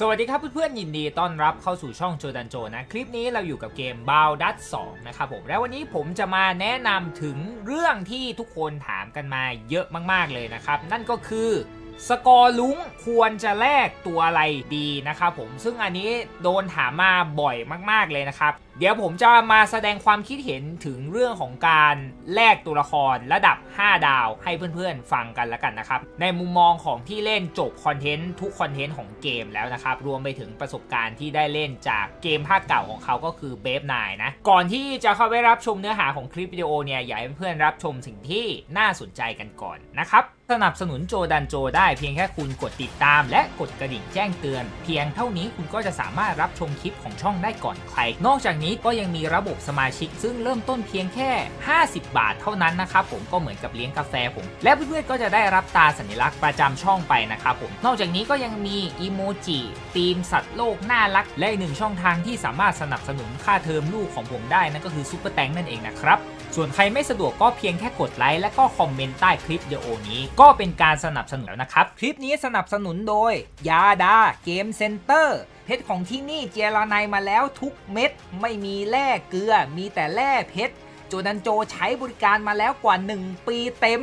สวัสดีครับเพื่อนๆยินดีต้อนรับเข้าสู่ช่องโจดันโจนะ คลิปนี้เราอยู่กับเกมบลดัตสองนะครับผมแล้ววันนี้ผมจะมาแนะนำถึงเรื่องที่ทุกคนถามกันมาเยอะมากๆเลยนะครับ นั่นก็คือสกอร์ลุงควรจะแลกตัวอะไรดีนะครับผมซึ่งอันนี้โดนถามมาบ่อยมากๆเลยนะครับ เดี๋ยวผมจะมาแสดงความคิดเห็นถึงเรื่องของการแลกตัวละครระดับ 5 ดาวให้เพื่อนๆฟังกันแล้วกันนะครับ ในมุมมองของที่เล่นจบคอนเทนต์ทุกคอนเทนต์ของเกมแล้วนะครับ รวมไปถึงประสบการณ์ที่ได้เล่นจากเกมภาคเก่าของเขาก็คือเบฟนายนะ ก่อนที่จะเข้าไปรับชมเนื้อหาของคลิปวิดีโอเนี่ยอยากให้เพื่อนๆรับชมสิ่งที่น่าสนใจกันก่อนนะครับสนับสนุนโจดันโจได้เพียงแค่คุณกดติดตาม และกดกระดิ่งแจ้งเตือน เพียงเท่านี้คุณก็จะสามารถรับชมคลิปของช่องได้ก่อนใคร นอกจากนี้ก็ยังมีระบบสมาชิก ซึ่งเริ่มต้นเพียงแค่ 50 บาทเท่านั้นนะครับผมก็เหมือนกับเลี้ยงกาแฟผม และเพื่อนๆก็จะได้รับตาสัญลักษณ์ประจำช่องไปนะครับผม นอกจากนี้ก็ยังมีอีโมจิธีมสัตว์โลกน่ารัก และอีกหนึ่งช่องทางที่สามารถสนับสนุนค่าเทอมลูกของผมได้นั่นก็คือซุปเปอร์แตงนั่นเองนะครับส่วนใครไม่สะดวกก็เพียงแค่กดไลค์และก็คอมเมนต์ใต้คลิปวิดีโอนี้ ก็เป็นการสนับสนุนแล้วนะครับ คลิปนี้สนับสนุนโดยยาดาเกมเซ็นเตอร์ เพชรของที่นี่เจรานายมาแล้วทุกเม็ด ไม่มีแร่เกลือ มีแต่แร่เพชรโจดันโจใช้บริการมาแล้วกว่า 1 ปีเต็ม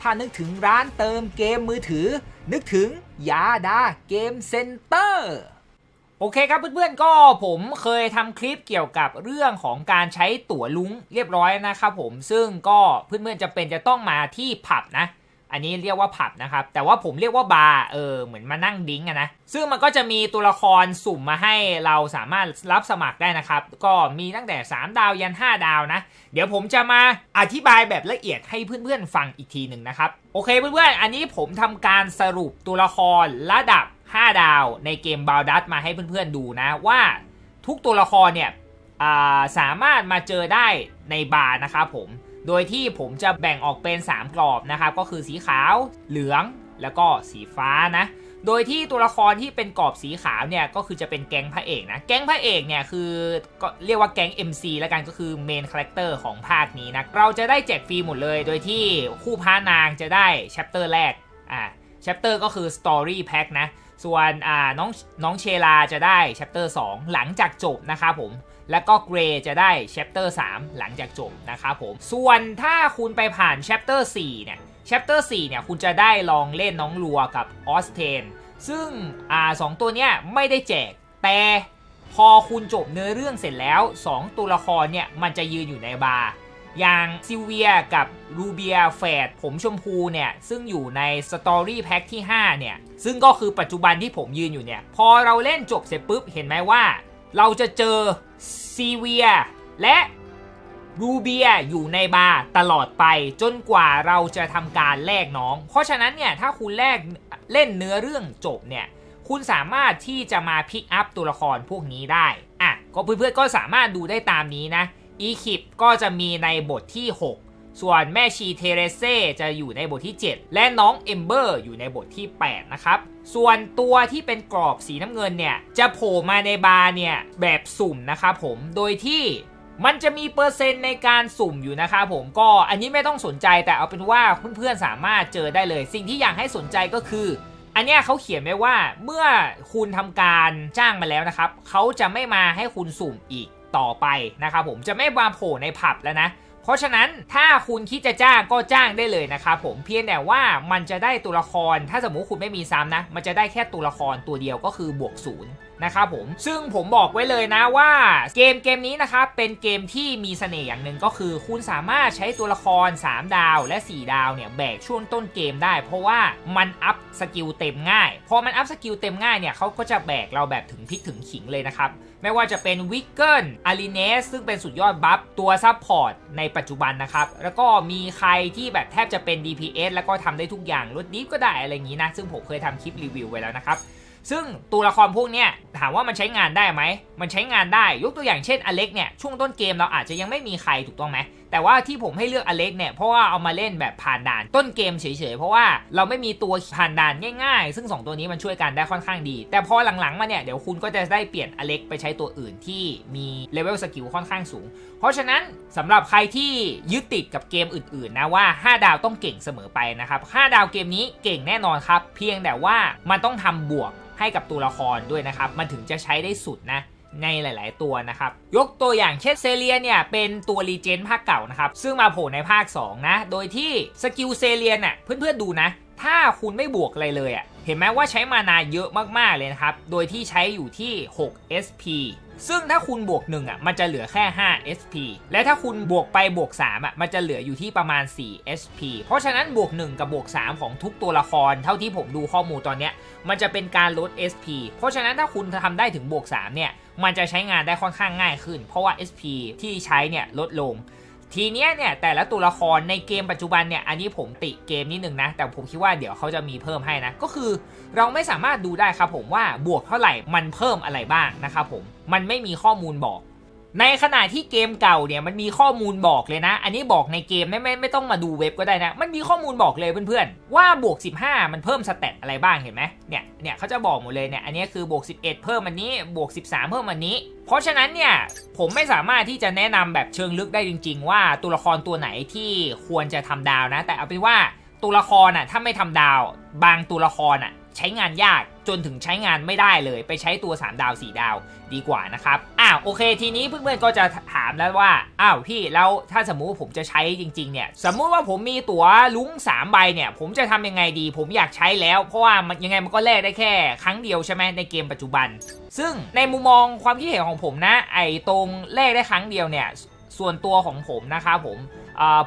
ถ้านึกถึงร้านเติมเกมมือถือ นึกถึงยาดาเกมเซ็นเตอร์โอเคครับเพื่อนๆก็ผมเคยทำคลิปเกี่ยวกับเรื่องของการใช้ตั๋วลุงเรียบร้อยนะครับผมซึ่งก็เพื่อนๆจะเป็นจะต้องมาที่ผับนะ อันนี้เรียกว่าผับนะครับ แต่ว่าผมเรียกว่าบาร์เออเหมือนมานั่งดิ้งอะนะซึ่งมันก็จะมีตัวละครสุ่มมาให้เราสามารถรับสมัครได้นะครับ ก็มีตั้งแต่ 3 ดาวยัน 5 ดาวนะ เดี๋ยวผมจะมาอธิบายแบบละเอียดให้เพื่อนๆฟังอีกทีหนึ่งนะครับ โอเคเพื่อนๆ อันนี้ผมทำการสรุปตัวละครระดับ 5 ดาว ในเกมบาลดัสมาให้เพื่อนๆดูนะว่าทุกตัวละครเนี่ยสามารถมาเจอได้ในบาร์นะครับผม โดยที่ผมจะแบ่งออกเป็น 3 กรอบนะครับ ก็คือสีขาว เหลือง แล้วก็สีฟ้านะ โดยที่ตัวละครที่เป็นกรอบสีขาวเนี่ยก็คือจะเป็นแก๊งพระเอกนะ แก๊งพระเอกเนี่ยคือก็เรียกว่าแก๊ง MC แล้วกันก็คือเมนคาแรคเตอร์ของภาคนี้นะ เราจะได้แจกฟรีหมดเลย โดยที่คู่พานางจะได้แชปเตอร์แรก อ่าแชปเตอร์ก็คือ Story Pack นะ ส่วนอ่าน้องน้องเชลาจะได้แชปเตอร์2หลังจากจบนะครับผม แล้วก็เกรจะได้แชปเตอร์3 หลังจากจบนะครับผม ส่วนถ้าคุณไปผ่านแชปเตอร์4เนี่ยแชปเตอร์4เนี่ยคุณจะได้ลองเล่นน้องลัวกับออสเทนซึ่งอ่าสองตัวเนี้ยไม่ได้แจก แต่พอคุณจบเนื้อเรื่องเสร็จแล้ว 2 ตัวละครเนี่ยมันจะยืนอยู่ในบาร์อย่างซิลเวียกับรูเบียแฝดผมชมพูเนี่ย ซึ่งอยู่ในสตอรี่แพ็คที่ 5 เนี่ย ซึ่งก็คือปัจจุบันที่ผมยืนอยู่เนี่ย พอเราเล่นจบเสร็จปุ๊บ เห็นไหมว่า เราจะเจอซีเวียและรูเบียอยู่ในบาร์ตลอดไปจนกว่าเราจะทำการแลกน้อง เพราะฉะนั้นเนี่ยถ้าคุณแลกเล่นเนื้อเรื่องจบเนี่ยคุณสามารถที่จะมาพิกอัพตัวละครพวกนี้ได้อะก็เพื่อนๆก็สามารถดูได้ตามนี้นะอีคิปก็จะมีในบทที่ 6 ส่วนแม่ชีเทเรเซจะอยู่ในบทที่ 7 และน้องเอมเบอร์อยู่ในบทที่ 8 นะครับ ส่วนตัวที่เป็นกรอบสีน้ำเงินเนี่ย จะโผล่มาในบาร์เนี่ยแบบสุ่มนะครับผมโดยที่มันจะมีเปอร์เซ็นต์ในการสุ่มอยู่นะครับผมก็อันนี้ไม่ต้องสนใจแต่เอาเป็นว่าเพื่อนๆสามารถเจอได้เลย สิ่งที่อยากให้สนใจก็คือ อันเนี้ยเขาเขียนไว้ว่าเมื่อคุณทำการจ้างมาแล้วนะครับเขาจะไม่มาให้คุณสุ่มอีกต่อไปนะครับผมจะไม่มาโผล่ในผับแล้วนะ เพราะฉะนั้นถ้าคุณคิดจะจ้างก็จ้างได้เลยนะครับผมเพียงแต่ว่ามันจะได้ตัวละครถ้าสมมุติคุณไม่มีซ้ำนะ มันจะได้แค่ตัวละครตัวเดียวก็คือบวกศูนย์ นะครับผม ซึ่งผมบอกไว้เลยนะว่าเกมเกมนี้นะครับเป็นเกมที่มีเสน่ห์อย่างหนึ่งก็คือ คุณสามารถใช้ตัวละคร 3 ดาวและ 4 ดาวเนี่ยแบกช่วงต้นเกมได้ เพราะว่ามันอัพสกิลเต็มง่าย พอมันอัพสกิลเต็มง่ายเนี่ยเขาก็จะแบกเราแบบถึงพริกถึงขิงเลยนะครับ ไม่ว่าจะเป็นวิกเกิลอารีเนสซึ่งเป็นสุดยอดบัฟตัวซับพอร์ตในปัจจุบันนะครับ แล้วก็มีใครที่แบบแทบจะเป็น DPS แล้วก็ทำได้ทุกอย่างลดดิฟก็ได้อะไรอย่างนี้นะ ซึ่งผมเคยทำคลิปรีวิวไว้แล้วนะครับ ซึ่งตัวละครพวกเนี้ยถามว่ามันใช้งานได้ไหม มันใช้งานได้ ยกตัวอย่างเช่นอเล็กเนี่ย ช่วงต้นเกมเราอาจจะยังไม่มีใครถูกต้องไหมแต่ว่าที่ผมให้เลือกอเล็กเนี่ยเพราะว่าเอามาเล่นแบบผ่านด่านต้นเกมเฉยๆ เพราะว่าเราไม่มีตัวผ่านด่านง่ายๆ ซึ่ง 2 ตัวนี้มันช่วยกันได้ค่อนข้างดี แต่พอหลังๆมาเนี่ยเดี๋ยวคุณก็จะได้เปลี่ยนอเล็กไปใช้ตัวอื่นที่มีเลเวลสกิลค่อนข้างสูง เพราะฉะนั้นสำหรับใครที่ยึดติดกับเกมอื่นๆนะว่า 5 ดาวต้องเก่งเสมอไปนะครับ5ดาวเกมนี้เก่งแน่นอนครับ เพียงแต่ว่ามันต้องทำบวกให้กับตัวละครด้วยนะครับ มันถึงจะใช้ได้สุดนะ ในหลาย ๆ ตัวนะครับ ยกตัวอย่างเช่นเซเลียเนี่ยเป็นตัวรีเจนภาคเก่านะครับ ซึ่งมาโผล่ในภาค 2 นะ โดยที่สกิลเซเลียน่ะเพื่อน ๆ ดูนะ ถ้าคุณไม่บวกอะไรเลยอะ่ะเห็นไหมว่าใช้มานาเยอะมาก ๆ เลยนะครับ โดยที่ใช้อยู่ที่ 6 SP ซึ่งถ้าคุณบวก1อะมันจะเหลือแค่ 5 SP และถ้าคุณบวกไปบวก3อะมันจะเหลืออยู่ที่ประมาณ 4 SP เพราะฉะนั้นบวก 1 กับบวก 3 ของทุกตัวละคร เท่าที่ผมดูข้อมูลตอนเนี้ยมันจะเป็นการลด SP เพราะฉะนั้นถ้าคุณทำได้ถึงบวก3เนี่ย มันจะใช้งานได้ค่อนข้างง่ายขึ้น เพราะว่า SP ที่ใช้เนี่ยลดลง ทีเนี้ยเนี่ยแต่ละตัวละครในเกมปัจจุบันเนี่ยอันนี้ผมติเกมนิดนึงนะ แต่ผมคิดว่าเดี๋ยวเขาจะมีเพิ่มให้นะ ก็คือเราไม่สามารถดูได้ครับผมว่าบวกเท่าไหร่มันเพิ่มอะไรบ้างนะครับผมมันไม่มีข้อมูลบอก ในขณะที่เกมเก่าเนี่ยมันมีข้อมูลบอกเลยนะ อันนี้บอกในเกมไม่ไม่ไม่ต้องมาดูเว็บก็ได้นะ มันมีข้อมูลบอกเลยเพื่อนๆ ว่าบวก 15 มันเพิ่มสเตตอะไรบ้างเห็นไหมเนี่ยเนี่ยเขาจะบอกหมดเลยเนี่ยอันนี้คือบวก 11 เพิ่มอันนี้บวก 13 เพิ่มอันนี้ เพราะฉะนั้นเนี่ยผมไม่สามารถที่จะแนะนำแบบเชิงลึกได้จริง ๆ ว่าตัวละครตัวไหนที่ควรจะทำดาวนะ แต่เอาเป็นว่าตัวละครอะถ้าไม่ทำดาว บางตัวละครอะใช้งานยาก จนถึงใช้งานไม่ได้เลย ไปใช้ตัว 3 ดาว 4 ดาวดีกว่านะครับอ้าวโอเค ทีนี้เพื่อนๆก็จะถามแล้วว่าอ้าวพี่แล้วถ้าสมมุติผมจะใช้จริงๆเนี่ยสมมุติว่าผมมีตั๋วลุ้ง3ใบเนี่ยผมจะทำยังไงดี ผมอยากใช้แล้วเพราะว่ามันยังไงมันก็แลกได้แค่ ครั้งเดียวใช่ไหมในเกมปัจจุบัน ซึ่งในมุมมองความคิดเห็นของผมนะ ไอ้ตรงแลกได้ครั้งเดียวเนี่ยส่วนตัวของผมนะครับผม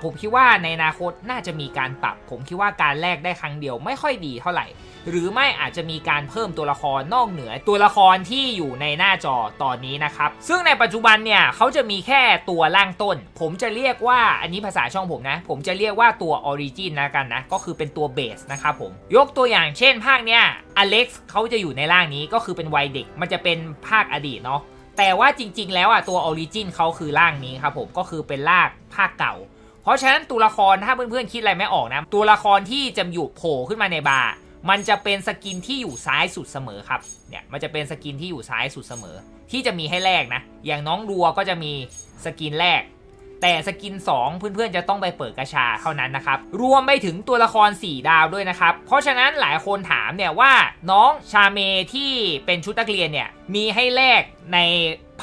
ผมคิดว่าในอนาคตน่าจะมีการปรับ ผมคิดว่าการแลกได้ครั้งเดียวไม่ค่อยดีเท่าไหร่ หรือไม่อาจจะมีการเพิ่มตัวละครนอกเหนือ ตัวละครที่อยู่ในหน้าจอตอนนี้นะครับ ซึ่งในปัจจุบันเนี่ยเขาจะมีแค่ตัวล่างต้น ผมจะเรียกว่าอันนี้ภาษาช่องผมนะ ผมจะเรียกว่าตัวออริจินนะกันนะ ก็คือเป็นตัวเบสนะครับผม ยกตัวอย่างเช่น ภาคเนี้ยอเล็กซ์เขาจะอยู่ในร่างนี้ก็คือเป็นวัยเด็ก มันจะเป็นภาคอดีตเนาะแต่ว่าจริงๆ แล้วอะตัวออริจินเขาคือร่างนี้ครับผมก็คือเป็นร่างภาคเก่า เพราะฉะนั้นตัวละครถ้าเพื่อนๆคิดอะไรไม่ออกนะ ตัวละครที่จะอยู่โผล่ขึ้นมาในบาร์มันจะเป็นสกินที่อยู่ซ้ายสุดเสมอครับ เนี่ยมันจะเป็นสกินที่อยู่ซ้ายสุดเสมอ ที่จะมีให้แลกนะ อย่างน้องรัวก็จะมีสกินแรก แต่สกิน 2 เพื่อนๆจะต้องไปเปิดกระชาเท่านั้นนะครับ รวมไปถึงตัวละคร 4 ดาวด้วยนะครับ เพราะฉะนั้นหลายคนถามเนี่ยว่าน้องชาเมที่เป็นชุดนักเรียนเนี่ยมีให้แลกใน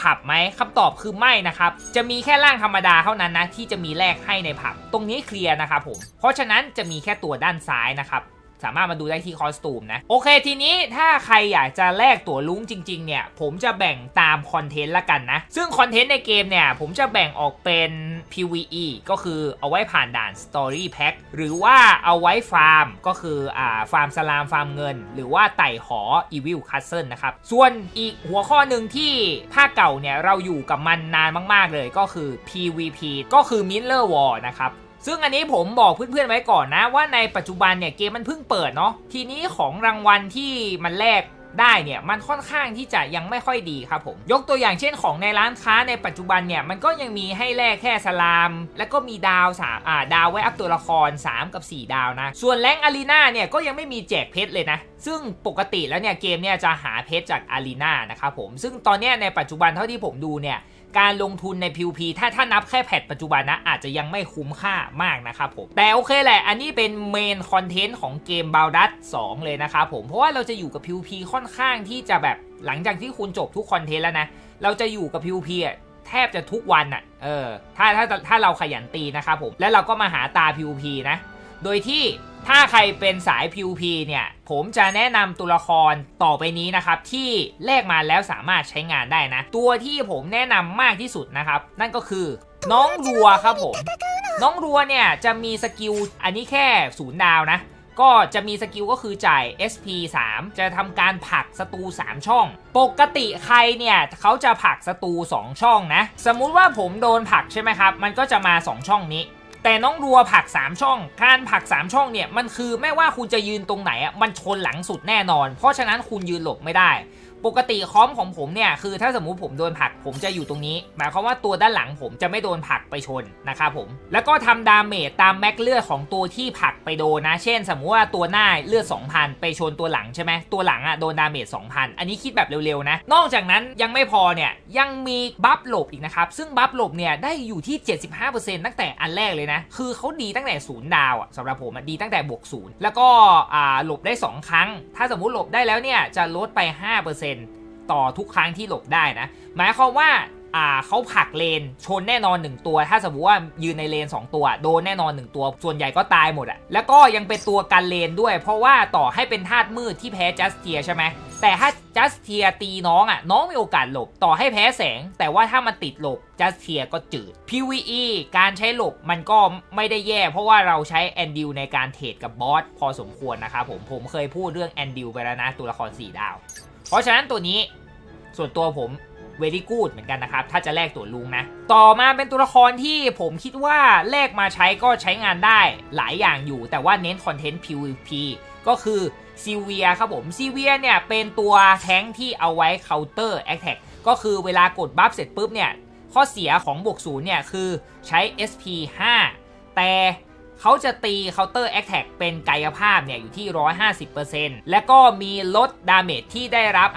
ผับไหมคำตอบคือไม่นะครับ จะมีแค่ร่างธรรมดาเท่านั้นนะที่จะมีแลกให้ในผับ ตรงนี้เคลียร์นะครับผม เพราะฉะนั้นจะมีแค่ตัวด้านซ้ายนะครับ สามารถมาดูได้ที่คอสตูมนะ โอเคทีนี้ถ้าใครอยากจะแลกตั๋วลุ้งจริงๆเนี่ย ผมจะแบ่งตามคอนเทนต์ละกันนะ ซึ่งคอนเทนต์ในเกมเนี่ย ผมจะแบ่งออกเป็น PVE ก็คือเอาไว้ผ่านด่าน Story Pack หรือว่าเอาไว้ฟาร์ม ก็คืออ่าฟาร์มสลามฟาร์มเงิน หรือว่าไต่หอ Evil Castle นะครับ ส่วนอีกหัวข้อหนึ่งที่ภาคเก่าเนี่ยเราอยู่กับมันนานมาก ๆเลยก็คือ PVP ก็คือ Miller War นะครับ ซึ่งอันนี้ผมบอกเพื่อนๆไว้ก่อนนะ ว่าในปัจจุบันเนี่ยเกมมันเพิ่งเปิดเนาะทีนี้ของรางวัลที่มันแลกได้เนี่ยมันค่อนข้างที่จะยังไม่ค่อยดีครับผม ยกตัวอย่างเช่นของในร้านค้าในปัจจุบันเนี่ยมันก็ยังมีให้แลกแค่สลาม แล้วก็มีดาวสามอ่าดาวไว้อัพตัวละคร 3 กับ 4 ดาวนะ ส่วนแรงอารีนาเนี่ยก็ยังไม่มีแจกเพชรเลยนะ ซึ่งปกติแล้วเนี่ยเกมเนี่ยจะหาเพชรจากอารีนานะครับผมซึ่งตอนเนี้ยในปัจจุบันเท่าที่ผมดูเนี่ย การลงทุนใน PVP ถ้าถ้านับแค่แพทปัจจุบันนะ อาจจะยังไม่คุ้มค่ามากนะครับผม แต่โอเคแหละ อันนี้เป็นเมนคอนเทนต์ของเกม b a l d u s 2เลยนะครับผม เพราะว่าเราจะอยู่กับ PVP ค่อนข้างที่จะแบบหลังจากที่คุณจบทุกคอนเทนต์แล้วนะ เราจะอยู่กับ PVP อะแทบจะทุกวันอะ เออ ถ้าถ้าถ้าเราขยันตีนะครับผม แล้วเราก็มาหาตา PVP นะ โดยที่ ถ้าใครเป็นสาย PVP เนี่ย ผมจะแนะนำตัวละครต่อไปนี้นะครับ ที่แลกมาแล้วสามารถใช้งานได้นะ ตัวที่ผมแนะนำมากที่สุดนะครับ นั่นก็คือน้องรัวครับผม น้องรัวเนี่ย จะมีสกิลอันนี้แค่ศูนย์ดาวนะ ก็จะมีสกิลก็คือจ่าย SP 3 จะทำการผลักศัตรู3 ช่อง ปกติใครเนี่ยเขาจะผลักศัตรู2 ช่องนะ สมมุติว่าผมโดนผลักใช่ไหมครับ มันก็จะมา 2 ช่องนี้ แต่น้องรัวผัก 3 ช่อง การผัก 3 ช่องเนี่ยมันคือไม่ว่าคุณจะยืนตรงไหนอะมันชนหลังสุดแน่นอน เพราะฉะนั้นคุณยืนหลบไม่ได้ ปกติคอมของผมเนี่ยคือถ้าสมมุติผมโดนผลักผมจะอยู่ตรงนี้ หมายความว่าตัวด้านหลังผมจะไม่โดนผลักไปชนนะครับผม แล้วก็ทำดาเมจตามแม็กเลือดของตัวที่ผลักไปโดนนะ เช่น สมมุติว่าตัวหน้าเลือด2,000 ไปชนตัวหลังใช่ไหมตัวหลังอะโดนดาเมจ2,000 อันนี้คิดแบบเร็วๆนะ นอกจากนั้นยังไม่พอเนี่ยยังมีบัฟหลบอีกนะครับ ซึ่งบัฟหลบเนี่ยได้อยู่ที่ 75%ตั้งแต่อันแรกเลยนะ คือเขาดีตั้งแต่ศูนย์ดาวอะสำหรับผมดีตั้งแต่บวกศูนย์แล้วก็อ่าหลบได้ 2 ครั้ง ถ้าสมมุติหลบได้แล้วเนี่ยจะลดไป 5%ต่อทุกครั้งที่หลบได้นะ หมายความว่าเขาผักเลนชนแน่นอน 1 ตัว ถ้าสมมติว่ายืนในเลน 2 ตัว โดนแน่นอน 1 ตัว ส่วนใหญ่ก็ตายหมดอะแล้วก็ยังเป็นตัวกันเลนด้วย เพราะว่าต่อให้เป็นธาตุมืดที่แพ้จัสเทียใช่ไหมแต่ถ้าจัสเทียตีน้องอะน้องมีโอกาสหลบต่อให้แพ้แสง แต่ว่าถ้ามันติดหลบจัสเทียก็จืด PVE การใช้หลบมันก็ไม่ได้แย่ เพราะว่าเราใช้แอนดิวในการเทรดกับบอสพอสมควรนะครับผมผมเคยพูดเรื่องแอนดิวไปแล้วนะตัวละคร4ดาว เพราะฉะนั้นตัวนี้ส่วนตัวผมเวลี่กูดเหมือนกันนะครับ ถ้าจะแลกตัวลุงนะ ต่อมาเป็นตัวละครที่ผมคิดว่าแลกมาใช้ก็ใช้งานได้หลายอย่างอยู่ แต่ว่าเน้นคอนเทนต์ PVP ก็คือซีเวียครับผมซีเวียเนี่ยเป็นตัวแท้งที่เอาไว้เคาน์เตอร์แอคแท็กก็คือเวลากดบัฟเสร็จปุ๊บเนี่ย ข้อเสียของบวกศูนย์เนี่ยคือใช้ SP 5 แต่ เขาจะตีเคาน์เตอร์แอคแท็กเป็นกายภาพเนี่ยอยู่ที่ 150%และก็มีลดดาเมจที่ได้รับ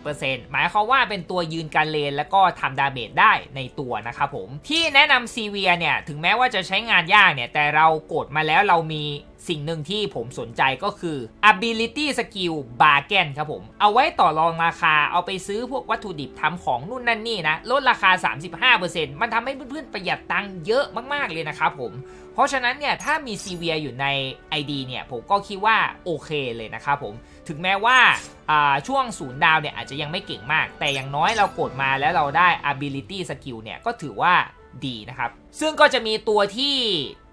50%หมายความว่าเป็นตัวยืนการเลน แล้วก็ทำดาเมจได้ในตัวนะครับผม ที่แนะนำซีเวียเนี่ย ถึงแม้ว่าจะใช้งานยากเนี่ย แต่เรากดมาแล้วเรามีสิ่งหนึ่งที่ผมสนใจก็คือ ability skill bargain ครับผม เอาไว้ต่อรองราคาเอาไปซื้อพวกวัตถุดิบทำของนู่นนั่นนี่นะ ลดราคา 35%มันทำให้เพื่อนๆประหยัดตังค์เยอะมากๆเลยนะครับผม เพราะฉะนั้นเนี่ยถ้ามีซีเวียอยู่ใน ID เนี่ยผมก็คิดว่าโอเคเลยนะครับผม ถึงแม้ว่าช่วงศูนย์ดาวเนี่ยอาจจะยังไม่เก่งมาก แต่อย่างน้อยเรากดมาแล้วเราได้ ability skill เนี่ยก็ถือว่าดีนะครับ ซึ่งก็จะมีตัวที่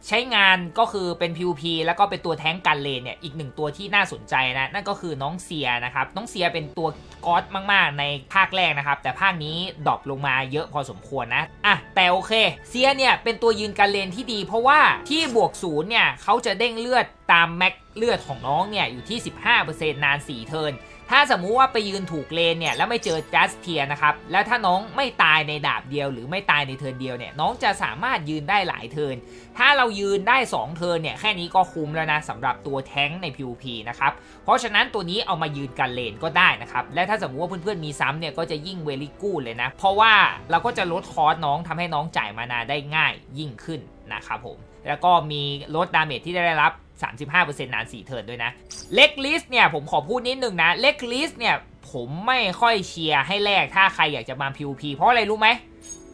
ใช้งานก็คือเป็น PVP แล้วก็เป็นตัวแท้งกันเลนเนี่ยอีกหนึ่งตัวที่น่าสนใจนะนั่นก็คือน้องเซียนะครับน้องเซียเป็นตัวก๊อตมากๆ ในภาคแรกนะครับ แต่ภาคนี้ดรอปลงมาเยอะพอสมควรนะอะแต่โอเคเซียเนี่ยเป็นตัวยืนกันเลนที่ดี เพราะว่าที่บวกศูนย์เนี่ยเขาจะเด้งเลือดตามแม็กเลือดของน้องเนี่ยอยู่ที่ 15%นาน4เทิร์น ถ้าสมมุติว่าไปยืนถูกเลนเนี่ยแล้วไม่เจอจัสเทียนะครับแล้วถ้าน้องไม่ตายในดาบเดียว หรือไม่ตายในเทินเดียวเนี่ยน้องจะสามารถยืนได้หลายเทินถ้าเรายืนได้ 2 เทินเนี่ยแค่นี้ก็คุ้มแล้วนะสำหรับตัวแท้งใน PVP นะครับเพราะฉะนั้นตัวนี้เอามายืนกันเลนก็ได้นะครับและถ้าสมมติว่าเพื่อนๆมีซ้ำเนี่ยก็จะยิ่งเวลิกูเลยนะเพราะว่าเราก็จะลดคอสน้องทำให้น้องจ่ายมานาได้ง่ายยิ่งขึ้นนะครับผมแล้วก็มีลดดาเมจที่ได้รับ 35%นาน4เทิร์นด้วยนะเล็กลิสเนี่ย ผมขอพูดนิดนึงนะเล็กลิสเนี่ย ผมไม่ค่อยเชียร์ให้แลกถ้าใครอยากจะมา PVP เพราะอะไรรู้ไหม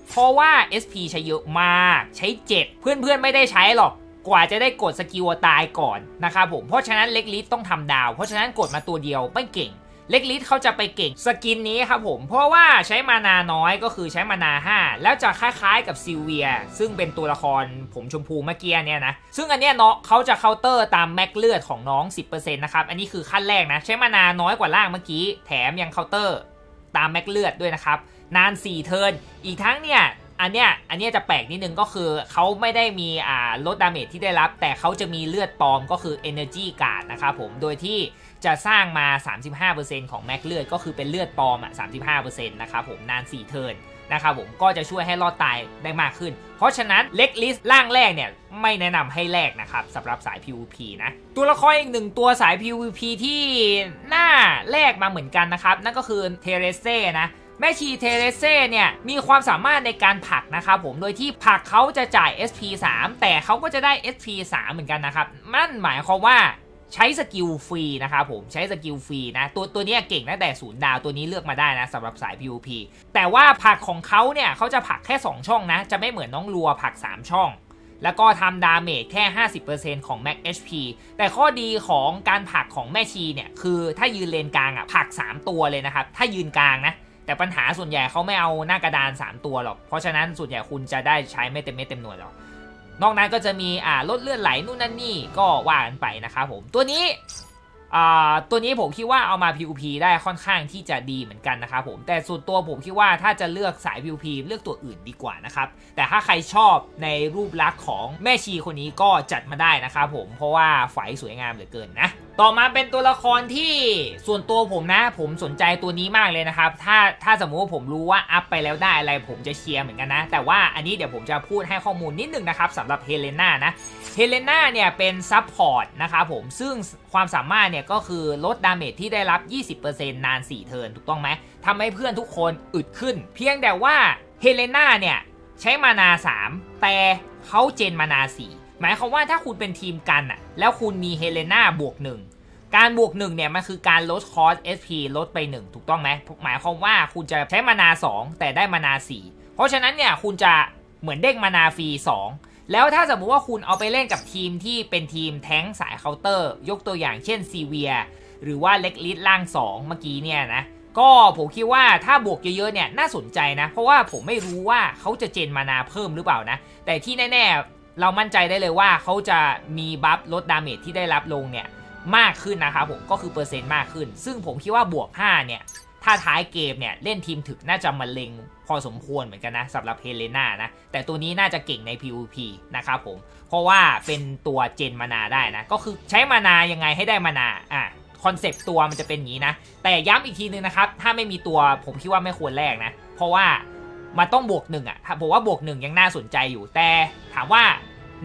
เพราะว่า SP ใช้เยอะมากใช้ 7 เพื่อนๆไม่ได้ใช้หรอกกว่าจะได้กดสกิลตายก่อนนะครับผมเพราะฉะนั้นเล็กลิสต้องทำดาว เพราะฉะนั้นกดมาตัวเดียวไม่เก่ง เล็กลิสเขาจะไปเก่งสกินนี้ครับผม เพราะว่าใช้มานาน้อยก็คือใช้มานา 5 แล้วจะคล้ายๆกับซิลเวีย ซึ่งเป็นตัวละครผมชมพูเมื่อกี้เนี่ยนะ ซึ่งอันเนี้ยเนาะเขาจะเคาน์เตอร์ตามแม็กเลือดของน้อง 10%นะครับ อันนี้คือขั้นแรกนะ ใช้มานาน้อยกว่าล่างเมื่อกี้ แถมยังเคาน์เตอร์ตามแม็กเลือดด้วยนะครับ นาน 4 เทิร์น อีกทั้งเนี่ยอันเนี้ยอันเนี้ยจะแปลกนิดนึงก็คือเขาไม่ได้มีอ่าลดดาเมจที่ได้รับ แต่เขาจะมีเลือดปลอมก็คือ Energy Guard นะครับผม โดยที่ จะสร้างมา 35%ของแม็กเลือดก็คือเป็นเลือดปลอมอะ35%นะครับผมนาน 4 เทิร์นนะครับผมก็จะช่วยให้รอดตายได้มากขึ้น เพราะฉะนั้นเล็กลิสล่างแรกเนี่ยไม่แนะนำให้แลกนะครับสำหรับสาย PVP นะตัวละครอีกหนึ่งตัวสาย PVP ที่น่าแลกมาเหมือนกันนะครับ นั่นก็คือเทเรเซ่นะแม่ชีเทเรเซ่เนี่ยมีความสามารถในการผลักนะครับผมโดยที่ผลักเขาจะจ่าย SP 3 แต่เขาก็จะได้ SP 3 เหมือนกันนะครับนั่นหมายความว่า ใช้สกิลฟรีนะครับผมใช้สกิลฟรีนะตัวตัวนี้เก่งตั้งแต่ศูนย์ดาวตัวนี้เลือกมาได้นะสำหรับสาย PVP แต่ว่าผลักของเขาเนี่ยเขาจะผลักแค่ 2 ช่องนะ จะไม่เหมือนน้องรัวผลัก 3 ช่อง แล้วก็ทำดาเมจแค่ 50%ของ Max HP แต่ข้อดีของการผลักของแม่ชีเนี่ยคือถ้ายืนเลนกลางอะผลัก 3 ตัวเลยนะครับ ถ้ายืนกลางนะแต่ปัญหาส่วนใหญ่เขาไม่เอาหน้ากระดาน 3 ตัวหรอก เพราะฉะนั้นส่วนใหญ่คุณจะได้ใช้ไม่เต็มเม็ดเต็มหน่วยหรอก นอกนั้นก็จะมีอ่าลดเลือดไหลนู่นนั่นนี่ก็ว่ากันไปนะครับผมตัวนี้อ่าตัวนี้ผมคิดว่าเอามา PVP ได้ค่อนข้างที่จะดีเหมือนกันนะครับผมแต่ส่วนตัวผมคิดว่าถ้าจะเลือกสาย PVP เลือกตัวอื่นดีกว่านะครับแต่ถ้าใครชอบในรูปลักษณ์ของแม่ชีคนนี้ก็จัดมาได้นะครับผมเพราะว่าไฟสวยงามเหลือเกินนะ ต่อมาเป็นตัวละครที่ส่วนตัวผมนะ ผมสนใจตัวนี้มากเลยนะครับ ถ้าถ้าสมมติว่าผมรู้ว่าอัพไปแล้วได้อะไรผมจะเชียร์เหมือนกันนะ แต่ว่าอันนี้เดี๋ยวผมจะพูดให้ข้อมูลนิดนึงนะครับสำหรับเฮเลนานะเฮเลนาเนี่ยเป็นซับพอร์ตนะครับผมซึ่งความสามารถเนี่ยก็คือลดดาเมจที่ได้รับ 20%นาน 4 เทิร์นถูกต้องไหมทำให้เพื่อนทุกคนอึดขึ้น เพียงแต่ว่าเฮเลนาเนี่ยใช้มานา 3 แต่เขาเจนมานา 4 หมายความว่าถ้าคุณเป็นทีมกันอะแล้วคุณมีเฮเลนาบวก1การบวก1เนี่ยมันคือการลดคอส SP ลดไป 1 ถูกต้องไหมหมายความว่าคุณจะใช้มานา 2 แต่ได้มานา 4 เพราะฉะนั้นเนี่ยคุณจะเหมือนเด้งมานาฟรี 2 แล้วถ้าสมมุติว่าคุณเอาไปเล่นกับทีมที่เป็นทีมแท้งสายเคาน์เตอร์ ยกตัวอย่างเช่นซีเวียหรือว่าเล็กลิสล่าง 2 เมื่อกี้เนี่ยนะ ก็ผมคิดว่าถ้าบวกเยอะๆเนี่ยน่าสนใจนะ เพราะว่าผมไม่รู้ว่าเขาจะเจนมานาเพิ่มหรือเปล่านะ แต่ที่แน่ๆ เรามั่นใจได้เลยว่าเขาจะมีบัฟลดดาเมจที่ได้รับลงเนี่ยมากขึ้นนะครับผมก็คือเปอร์เซ็นต์มากขึ้น ซึ่งผมคิดว่าบวก 5 เนี่ย ถ้าท้ายเกมเนี่ย เล่นทีมถึกน่าจะมาเล็งพอสมควรเหมือนกันนะสำหรับเฮเลนานะ แต่ตัวนี้น่าจะเก่งใน PVP นะครับผม เพราะว่าเป็นตัวเจนมานาได้นะ ก็คือใช้มานายังไงให้ได้มานาอะคอนเซปต์ตัวมันจะเป็นอย่างนี้นะ แต่ย้ำอีกทีนึงนะครับ ถ้าไม่มีตัวผมคิดว่าไม่ควรแลกนะ เพราะว่า มันต้องบวกหนึ่งอะผมว่าบวกหนึ่งยังน่าสนใจอยู่แต่ถามว่า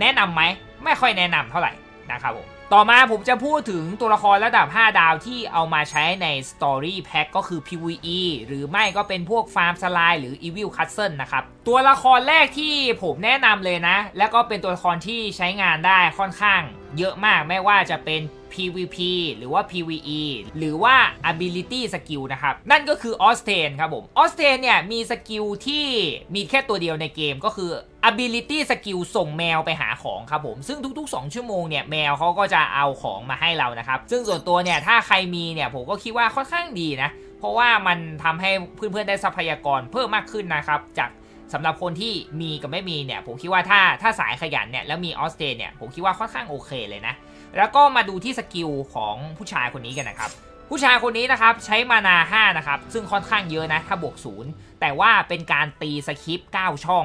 แนะนำไหมไม่ค่อยแนะนำเท่าไหร่นะครับผมต่อมาผมจะพูดถึงตัวละครระดับ 5 ดาวที่เอามาใช้ใน Story Pack ก็คือ PVE หรือไม่ก็เป็นพวกฟาร์มสไลด์หรือ Evil Castle นะครับ ตัวละครแรกที่ผมแนะนำเลยนะ แล้วก็เป็นตัวละครที่ใช้งานได้ค่อนข้างเยอะมากไม่ว่าจะเป็น PVP หรือว่า PVE หรือว่า Ability Skill นะครับ นั่นก็คือ o s t a n ครับผม o s t a n เนี่ยมีสกิลที่มีแค่ตัวเดียวในเกมก็คือ Ability Skill ส่งแมวไปหาของครับผม ซึ่งทุก ๆ 2 ชั่วโมงเนี่ยแมวเขาก็จะเอาของมาให้เรานะครับ ซึ่งส่วนตัวเนี่ยถ้าใครมีเนี่ยผมก็คิดว่าค่อนข้างดีนะ เพราะว่ามันทำให้เพื่อนๆได้ทรัพยากรเพิ่มมากขึ้นนะครับ จากสำหรับคนที่มีกับไม่มีเนี่ยผมคิดว่าถ้าถ้าสายขยันเนี่ยแล้วมีออสเตรเนี่ยผมคิดว่าค่อนข้างโอเคเลยนะ แล้วก็มาดูที่สกิลของผู้ชายคนนี้กันนะครับ ผู้ชายคนนี้นะครับใช้มานา5นะครับ ซึ่งค่อนข้างเยอะนะ ถ้าบวกศูนย์แต่ว่าเป็นการตีสคริปต์9ช่อง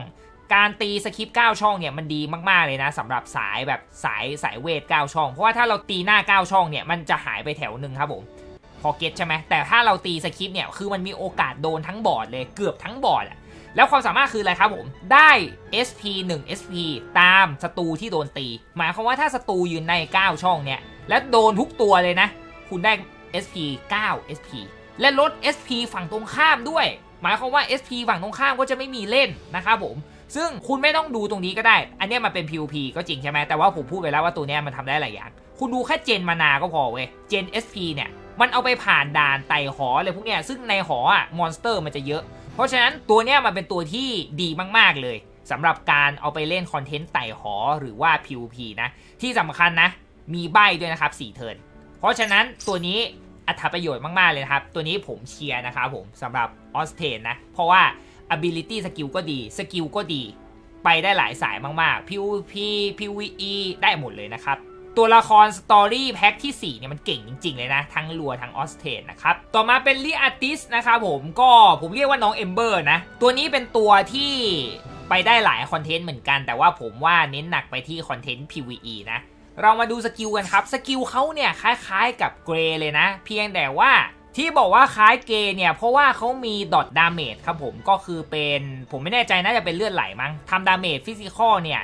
การตีสคริปต์9ช่องเนี่ยมันดีมากๆเลยนะสำหรับสายแบบสายสายเวท9ช่อง เพราะว่าถ้าเราตีหน้า 9 ช่องเนี่ยมันจะหายไปแถวหนึ่งครับผมพอเก็ตใช่ไหมแต่ถ้าเราตีสคริปต์เนี่ยคือมันมีโอกาสโดนทั้งบอร์ดเลยเกือบทั้งบอร์ดอะ แล้วความสามารถคืออะไรครับผม ได้ SP 1 SP ตามศัตรูที่โดนตี หมายความว่าถ้าศัตรูยืนใน 9 ช่องเนี่ย และโดนทุกตัวเลยนะ คุณได้ SP 9 SP และลด SP ฝั่งตรงข้ามด้วย หมายความว่า SP ฝั่งตรงข้ามก็จะไม่มีเล่นนะครับผม ซึ่งคุณไม่ต้องดูตรงนี้ก็ได้ อันเนี้ยมันเป็น PVP ก็จริงใช่ไหมแต่ว่าผมพูดไปแล้วว่าตัวเนี้ยมันทำได้หลายอย่าง คุณดูแค่เจนมานาก็พอเว้ย เจน SP เนี่ย มันเอาไปผ่านด่านไต่หออะไรพวกเนี้ย ซึ่งในหออะมอนสเตอร์มันจะเยอะ ราะฉะนั้นตัวเนี้ยมันเป็นตัวที่ดีมากๆเลยสำหรับการเอาไปเล่นคอนเทนต์ไต่หอหรือว่า PVP นะ ที่สำคัญนะ มีใบด้วยนะครับ4เทิร์นเพราะฉะนั้นตัวนี้อัตประโยชน์มาก ๆ เลยนะครับ ตัวนี้ผมเชียร์นะครับผมสำหรับออสเทนนะ เพราะว่า ability skill ก็ดีสกิลก็ดี ไปได้หลายสายมาก ๆ PVP PVE ได้หมดเลยนะครับ ตัวละคร Story Pack ที่ 4 เนี่ยมันเก่งจริง ๆ เลยนะ ทั้งลัวทั้งออสเทนนะครับ ต่อมาเป็นลีอาติสนะครับผมก็ผมเรียกว่าน้องเอมเบอร์นะ ตัวนี้เป็นตัวที่ไปได้หลายคอนเทนต์เหมือนกัน แต่ว่าผมว่าเน้นหนักไปที่คอนเทนต์ PVE นะเรามาดูสกิลกันครับ สกิลเขาเนี่ยคล้ายๆกับเกรเลยนะ เพียงแต่ว่าที่บอกว่าคล้ายเกรเนี่ย เพราะว่าเขามีดอทดาเมจครับผมก็คือเป็นผมไม่แน่ใจน่าจะเป็นเลือดไหลมั้งทำดาเมจฟิสิกอลเนี่ย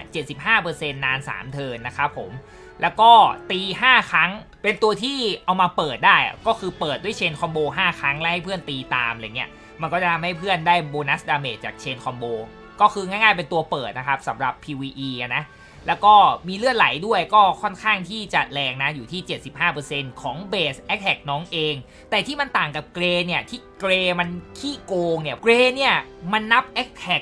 75%นาน 3 เทิร์นนะครับผม แล้วก็ตี 5 ครั้ง เป็นตัวที่เอามาเปิดได้ก็คือเปิดด้วยเชนคอมโบ5 ครั้งแล้วให้เพื่อนตีตามอะไรเงี้ยมันก็จะทำให้เพื่อนได้โบนัสดาเมจจากเชนคอมโบก็คือง่ายๆเป็นตัวเปิดนะครับสำหรับ PVE นะแล้วก็มีเลือดไหลด้วยก็ค่อนข้างที่จะแรงนะ อยู่ที่ 75%ของเบสแอคแท็กน้องเอง แต่ที่มันต่างกับเกรเนี่ย ที่เกรมันขี้โกงเนี่ย เกรเนี่ย มันนับแอคแท็ก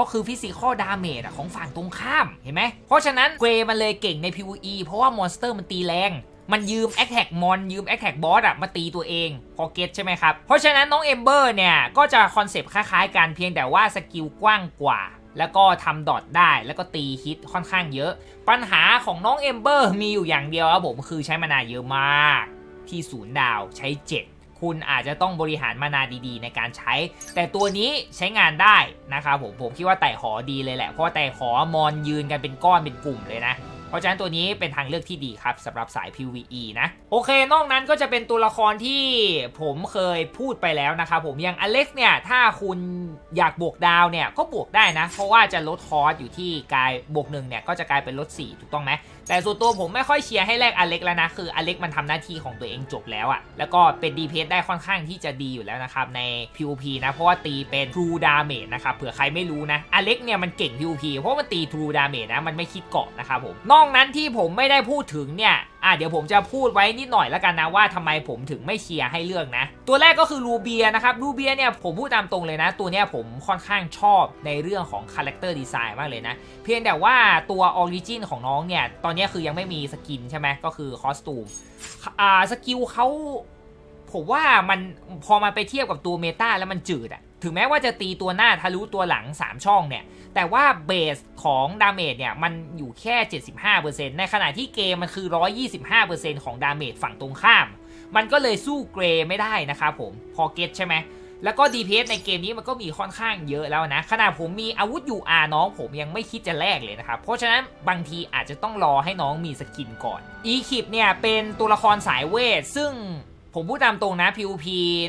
ก็คือฟิสิกอลดาเมจของฝั่งตรงข้ามเห็นไหมเพราะฉะนั้นเกรมันเลยเก่งใน PVE เพราะว่ามอนสเตอร์มันตีแรงมันยืมแอคแท็กมอนยืมแอคแท็กบอสอะมาตีตัวเองพอเก็ตใช่ไหมครับ เพราะฉะนั้นน้องเอมเบอร์เนี่ย ก็จะคอนเซปต์คล้ายๆกันเพียงแต่ว่าสกิลกว้างกว่า แล้วก็ทำดอทได้แล้วก็ตีฮิตค่อนข้างเยอะ ปัญหาของน้องเอมเบอร์มีอยู่อย่างเดียวครับผมคือใช้มานาเยอะมาก ที่ศูนย์ดาวใช้ 7 คุณอาจจะต้องบริหารมานาดีๆ ในการใช้ แต่ตัวนี้ใช้งานได้นะครับผมผมคิดว่าไต่หอดีเลยแหละ เพราะว่าไต่หอมอนยืนกันเป็นก้อนเป็นกลุ่มเลยนะเพราะฉะนั้นตัวนี้เป็นทางเลือกที่ดีครับสำหรับสาย PVE นะ โอเคนอกนั้นก็จะเป็นตัวละครที่ผมเคยพูดไปแล้วนะครับผมอย่างอเล็กซ์เนี่ยถ้าคุณอยากบวกดาวเนี่ยก็บวกได้นะ เพราะว่าจะลดคอร์สอยู่ที่กายบวกหนึ่งเนี่ยก็จะกลายเป็นลด 4 ถูกต้องไหม แต่ส่วนตัวผมไม่ค่อยเชียร์ให้แลกอเล็กแล้วนะ คืออเล็กมันทำหน้าที่ของตัวเองจบแล้วอะแล้วก็เป็นดีเพได้ค่อนข้างที่จะดีอยู่แล้วนะครับใน PVP นะ เพราะว่าตีเป็น True Damage นะครับเผื่อใครไม่รู้นะอเล็กเนี่ยมันเก่ง PVP เพราะมันตี True Damage นะมันไม่คิดเกาะนะครับผมนอกนั้นที่ผมไม่ได้พูดถึงเนี่ย อะเดี๋ยวผมจะพูดไว้นิดหน่อยแล้วกันนะว่าทำไมผมถึงไม่เชียร์ให้เลือกนะ ตัวแรกก็คือรูเบียนะครับรูเบียเนี่ยผมพูดตามตรงเลยนะ ตัวเนี้ยผมค่อนข้างชอบในเรื่องของคาแรคเตอร์ดีไซน์มากเลยนะ เพียงแต่ว่าตัวออริจินของน้องเนี่ย ตอนนี้คือยังไม่มีสกินใช่ไหมก็คือคอสตูมอ่าสกิลเขาผมว่ามันพอมาไปเทียบกับตัวเมตาแล้วมันจืดอะ ถึงแม้ว่าจะตีตัวหน้าทะลุตัวหลัง 3 ช่องเนี่ย แต่ว่าเบสของดาเมจเนี่ย มันอยู่แค่ 75%ในขณะที่เกมมันคือ 125%ของดาเมจฝั่งตรงข้าม มันก็เลยสู้เกรไม่ได้นะครับผม พอเก็ตใช่ไหม แล้วก็ DPS ในเกมนี้มันก็มีค่อนข้างเยอะแล้วนะ ขนาดผมมีอาวุธอยู่อาน้องผมยังไม่คิดจะแลกเลยนะครับ เพราะฉะนั้นบางทีอาจจะต้องรอให้น้องมีสกินก่อน อีคิปเนี่ยเป็นตัวละครสายเวทซึ่ง ผมพูดตามตรงนะ PVP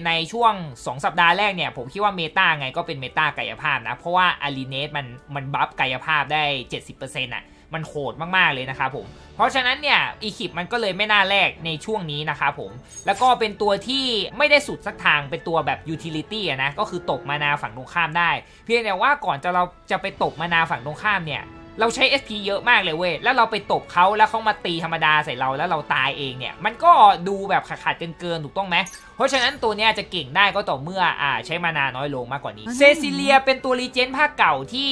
ในช่วง 2 สัปดาห์แรกเนี่ย ผมคิดว่าเมตาไงก็เป็นเมตากายภาพนะ เพราะว่าอารีเนสมันมันบัฟกายภาพได้ 70%อะมันโหดมากๆเลยนะครับผม เพราะฉะนั้นเนี่ยอีคิปมันก็เลยไม่น่าแลกในช่วงนี้นะครับผม แล้วก็เป็นตัวที่ไม่ได้สุดสักทางเป็นตัวแบบยูทิลิตี้นะ ก็คือตกมานาฝั่งตรงข้ามได้ เพียงแต่ว่าก่อนจะเราจะไปตกมานาฝั่งตรงข้ามเนี่ย เราใช้ SP เยอะมากเลยเว้ย แล้วเราไปตบเขาแล้วเขามาตีธรรมดาใส่เราแล้วเราตายเองเนี่ย มันก็ดูแบบขาดๆเกินๆถูกต้องไหม เพราะฉะนั้นตัวเนี้ยจะเก่งได้ก็ต่อเมื่ออ่าใช้มานาน้อยลงมากกว่านี้ เซซิเลียเป็นตัวรีเจนต์ภาคเก่าที่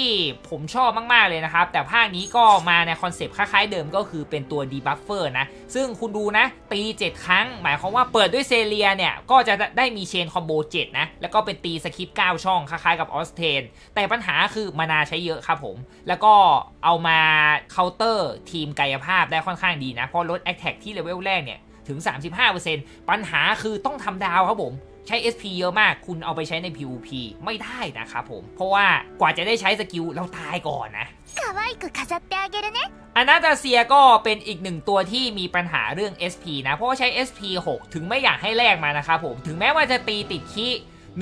ผมชอบมากๆเลยนะครับ แต่ภาคนี้ก็มาในคอนเซปต์คล้ายๆเดิมก็คือเป็นตัวดีบัฟเฟอร์นะ ซึ่งคุณดูนะ ตี 7 ครั้ง หมายความว่าเปิดด้วยเซเลียเนี่ยก็จะได้มีเชนคอมโบ7นะ แล้วก็เป็นตีสคิป9ช่องคล้ายๆกับออสเทน แต่ปัญหาคือมานาใช้เยอะครับผม แล้วก็เอามาเคาน์เตอร์ทีมกายภาพได้ค่อนข้างดีนะ เพราะลดแอคแท็กที่เลเวลแรกเนี่ย ถึง 35%ปัญหาคือต้องทำดาวครับผม ใช้ SP เยอะมากคุณเอาไปใช้ใน PVP ไม่ได้นะครับผม เพราะว่ากว่าจะได้ใช้สกิล เราตายก่อนนะอนาตาเซียก็เป็นอีกหนึ่งตัวที่มีปัญหาเรื่อง SP นะ เพราะว่าใช้ SP 6 ถึงไม่อยากให้แลกมานะครับผมถึงแม้ว่าจะตีติดคี้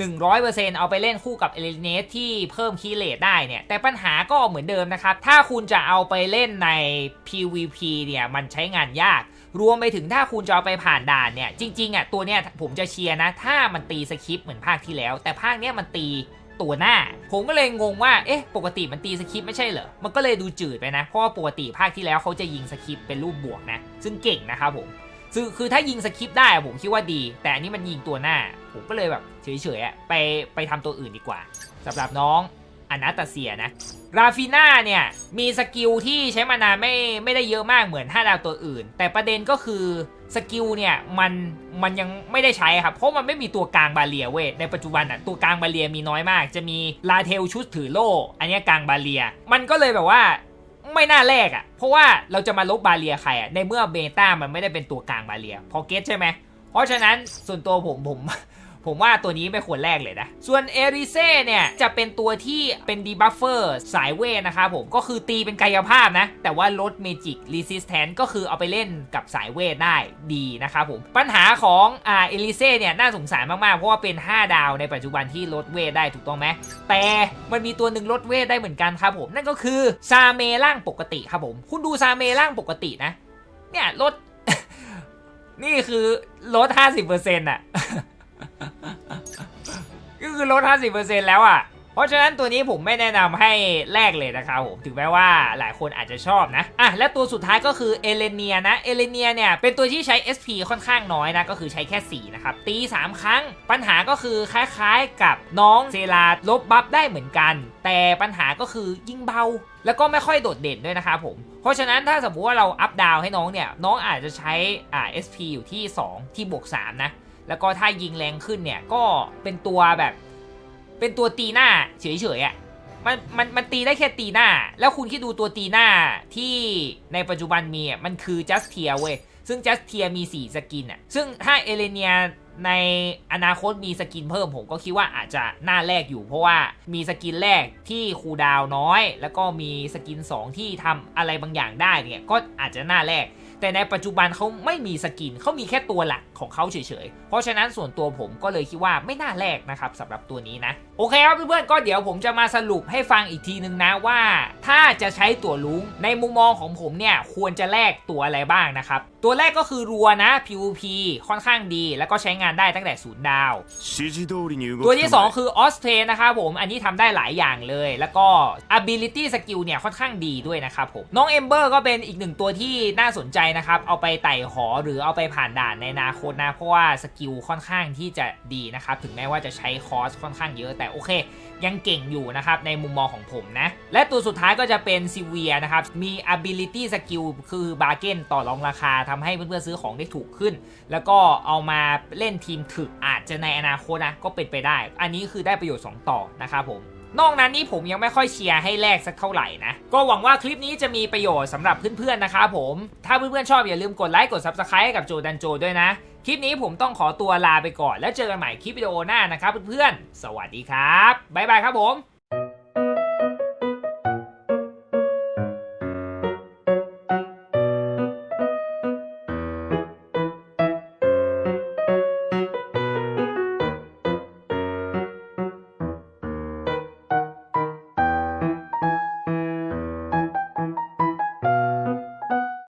100%เอาไปเล่นคู่กับเอลิเนสที่เพิ่มคีย์เลทได้เนี่ย แต่ปัญหาก็เหมือนเดิมนะครับ ถ้าคุณจะเอาไปเล่นใน PVP เนี่ย มันใช้งานยาก รวมไปถึงถ้าคุณจะเอาไปผ่านด่านเนี่ย จริงๆอะตัวเนี้ยผมจะเชียร์นะ ถ้ามันตีสคริปเหมือนภาคที่แล้ว แต่ภาคเนี้ยมันตีตัวหน้า ผมก็เลยงงว่า เอ๊ะ ปกติมันตีสคริปไม่ใช่เหรอ มันก็เลยดูจืดไปนะ เพราะว่าปกติภาคที่แล้วเขาจะยิงสคริปเป็นรูปบวกนะ ซึ่งเก่งนะครับผม คือคือถ้ายิงสคริปได้ผมคิดว่าดี แต่อันนี้มันยิงตัวหน้า ผมก็เลยแบบเฉยๆไปไปทำตัวอื่นดีกว่าสำหรับน้องอนาตาเซียนะ ราฟิน่าเนี่ย มีสกิลที่ใช้มานานไม่ไม่ได้เยอะมากเหมือน 5 ดาวตัวอื่น แต่ประเด็นก็คือสกิลเนี่ยมันมันยังไม่ได้ใช้ครับ เพราะมันไม่มีตัวกลางบาเลียเว้ยในปัจจุบันอะตัวกลางบาเลียมีน้อยมาก จะมีลาเทลชุดถือโล่อันนี้กลางบาเลีย มันก็เลยแบบว่าไม่น่าแลกอะ่ะ เพราะว่าเราจะมาลบบาเลียใครอะ่ะในเมื่อเบต้ามันไม่ได้เป็นตัวกลางบาเลียพอเก็ตใช่ไหมเพราะฉะนั้นส่วนตัวผมผม ผมว่าตัวนี้ไม่ควรแลกเลยนะ ส่วนเอริเซ่เนี่ย จะเป็นตัวที่เป็นดีบัฟเฟอร์สายเวทนะครับผมก็คือตีเป็นกายภาพนะ แต่ว่าลดเมจิกรีสิสแทนก็คือเอาไปเล่นกับสายเวทได้ดีนะครับผม ปัญหาของอ่าเอริเซ่เนี่ย น่าสงสารมาก ๆ เพราะว่าเป็น 5 ดาวในปัจจุบันที่ลดเวทได้ถูกต้องไหมแต่มันมีตัวหนึ่งลดเวทได้เหมือนกันครับผมนั่นก็คือซาเมร่างปกติครับผม คุณดูซาเมร่างปกตินะ เนี่ยลดนี่คือลด 50%อะก็ คือลด 50%แล้วอะ เพราะฉะนั้นตัวนี้ผมไม่แนะนำให้แลกเลยนะครับผม ถึงแม้ว่าหลายคนอาจจะชอบนะ อะ และตัวสุดท้ายก็คือเอเลเนียนะ เอเลเนียเนี่ย เป็นตัวที่ใช้ SP ค่อนข้างน้อยนะ ก็คือใช้แค่ 4 นะครับ ตี 3 ครั้ง ปัญหาก็คือคล้ายๆกับน้องเซราลบบัฟได้เหมือนกัน แต่ปัญหาก็คือยิงเบา แล้วก็ไม่ค่อยโดดเด่นด้วยนะครับผมเพราะฉะนั้นถ้าสมมติว่าเราอัพดาวให้น้องเนี่ย น้องอาจจะใช้อ่า SP อยู่ที่ 2 ที่บวก 3 นะ แล้วก็ถ้ายิงแรงขึ้นเนี่ย ก็เป็นตัวแบบ เป็นตัวตีหน้าเฉยๆอะมันมันมันตีได้แค่ตีหน้า แล้วคุณคิดดูตัวตีหน้าที่ในปัจจุบันมีอะมันคือ just tier เว้ย ซึ่ง just tier มี 4 สกินอะ ซึ่งถ้าเอเลเนียในอนาคตมีสกินเพิ่มผมก็คิดว่าอาจจะน่าแลกอยู่ เพราะว่ามีสกินแรกที่คูดาวน้อย แล้วก็มีสกิน 2 ที่ทำอะไรบางอย่างได้เนี่ยก็อาจจะน่าแลกแต่ในปัจจุบันเขาไม่มีสกินเขามีแค่ตัวหลักของเขาเฉยๆ เพราะฉะนั้นส่วนตัวผมก็เลยคิดว่าไม่น่าแลกนะครับสำหรับตัวนี้นะ โอเคครับเพื่อนๆก็เดี๋ยวผมจะมาสรุปให้ฟังอีกทีนึงนะว่า ถ้าจะใช้ตั๋วลุงในมุมมองของผมเนี่ยควรจะแลกตั๋วอะไรบ้างนะครับ ตัวแรกก็คือรัวนะ PVP ค่อนข้างดี แล้วก็ใช้งานได้ตั้งแต่ศูนย์ดาว ตัวที่ 2 คือออสเตรนะครับผมอันนี้ทำได้หลายอย่างเลย แล้วก็ ability skill เนี่ยค่อนข้างดีด้วยนะครับผมน้องเอมเบอร์ก็เป็นอีกหนึ่งตัวที่น่าสนใจนะครับเอาไปไต่หอหรือเอาไปผ่านด่านในนาโคตนะเพราะว่าสกิลค่อนข้างที่จะดีนะครับถึงแม้ว่าจะใช้คอสค่อนข้างเยอะแต่โอเค ยังเก่งอยู่นะครับ ในมุมมองของผมนะ และตัวสุดท้ายก็จะเป็นซิเวียนะครับ มี ability skill คือบาร์เกนต่อรองราคาทำให้เพื่อนๆซื้อของได้ถูกขึ้น แล้วก็เอามาเล่นทีมถึกอาจจะในอนาคตนะก็เป็นไปได้ อันนี้คือได้ประโยชน์ 2 ต่อนะครับผมนอกนั้นนี่ผมยังไม่ค่อยเชียร์ให้แลกสักเท่าไหร่นะ ก็หวังว่าคลิปนี้จะมีประโยชน์สำหรับเพื่อนๆนะครับผม ถ้าเพื่อนๆชอบอย่าลืมกดไลค์กด Subscribe ให้กับโจดันโจด้วยนะ คลิปนี้ผมต้องขอตัวลาไปก่อน แล้วเจอกันใหม่คลิปวิดีโอหน้านะครับเพื่อนๆ สวัสดีครับ บ๊ายบายครับผม